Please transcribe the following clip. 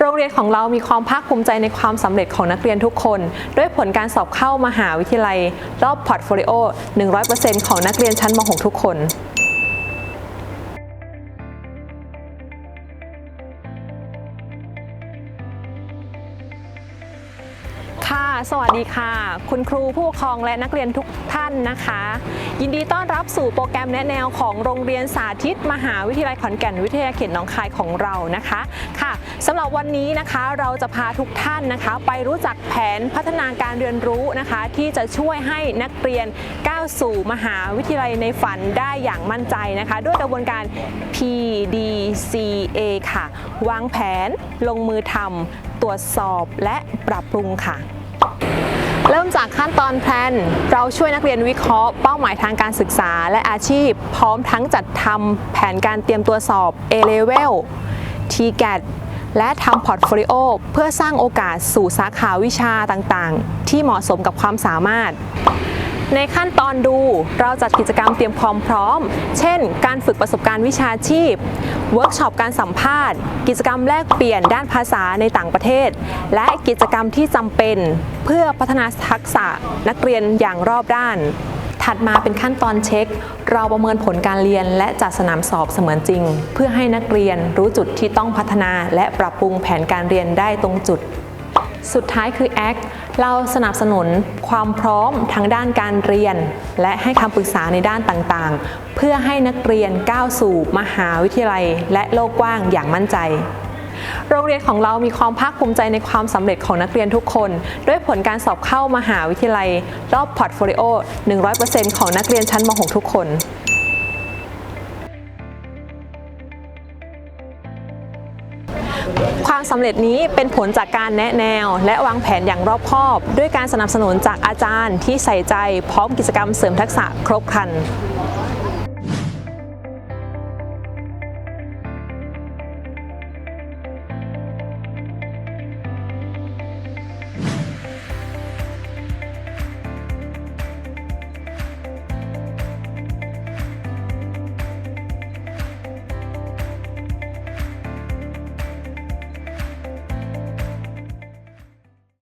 โรงเรียนของเรามีความภาคภูมิใจในความสำเร็จของนักเรียนทุกคน ด้วยผลการสอบเข้ามหาวิทยาลัย รอบพอร์ตโฟลิโอ 100%ของนักเรียนชั้นม .6 ทุกคน ค่ะ สวัสดีค่ะ คุณครูผู้ปกครองและนักเรียนทุกท่านนะคะ ยินดีต้อนรับสู่โปรแกรมแนะแนวของโรงเรียนสาธิต มหาวิทยาลัยขอนแก่นวิทยาเขตหนองคายของเรานะคะค่ะสำหรับวันนี้นะคะเราจะพาทุกท่านนะคะ ไปรู้จักแผนพัฒนาการเรียนรู้นะคะ ที่จะช่วยให้นักเรียนก้าวสู่มหาวิทยาลัยในฝันได้อย่างมั่นใจนะคะ ด้วยกระบวนการ PDCA ค่ะ วางแผนลงมือทำตรวจสอบและปรับปรุงค่ะ มจากขั้นตอนแพลน เราช่วยนักเรียนวิเคราะห์เป้าหมายทางการศึกษาและอาชีพ พร้อมทั้งจัดทำแผนการเตรียมตัวสอบ A-Level TGAT และทำพอร์ตโฟลิโอเพื่อสร้างโอกาสสู่สาขาวิชาต่างๆ ที่เหมาะสมกับความสามารถ ในขั้นตอนดูเราจัดกิจกรรมเตรียมความพร้อม เช่น การฝึกประสบการณ์วิชาชีพ เวิร์กช็อปการสัมภาษณ์ กิจกรรมแลกเปลี่ยนด้านภาษาในต่างประเทศ และกิจกรรมที่จำเป็นเพื่อพัฒนาทักษะนักเรียนอย่างรอบด้าน ถัดมาเป็นขั้นตอนเช็ค เราประเมินผลการเรียนและจัดสนามสอบเสมือนจริง เพื่อให้นักเรียนรู้จุดที่ต้องพัฒนาและปรับปรุงแผนการเรียนได้ตรงจุด สุดท้ายคือ ACT เราสนับสนุนความพร้อมทางด้านการเรียน และให้คำปรึกษาในด้านต่างๆ เพื่อให้นักเรียนก้าวสู่มหาวิทยาลัย และโลกกว้างอย่างมั่นใจ โรงเรียนของเรามีความภาคภูมิใจในความสำเร็จของนักเรียนทุกคน ด้วยผลการสอบเข้ามหาวิทยาลัย รอบพอร์ตโฟลิโอ 100%ของนักเรียนชั้นม .6 ทุกคน ความสำเร็จนี้เป็นผลจากการแนะแนว และวางแผนอย่างรอบคอบ ด้วยการสนับสนุนจากอาจารย์ที่ใส่ใจพร้อมกิจกรรมเสริมทักษะครบครัน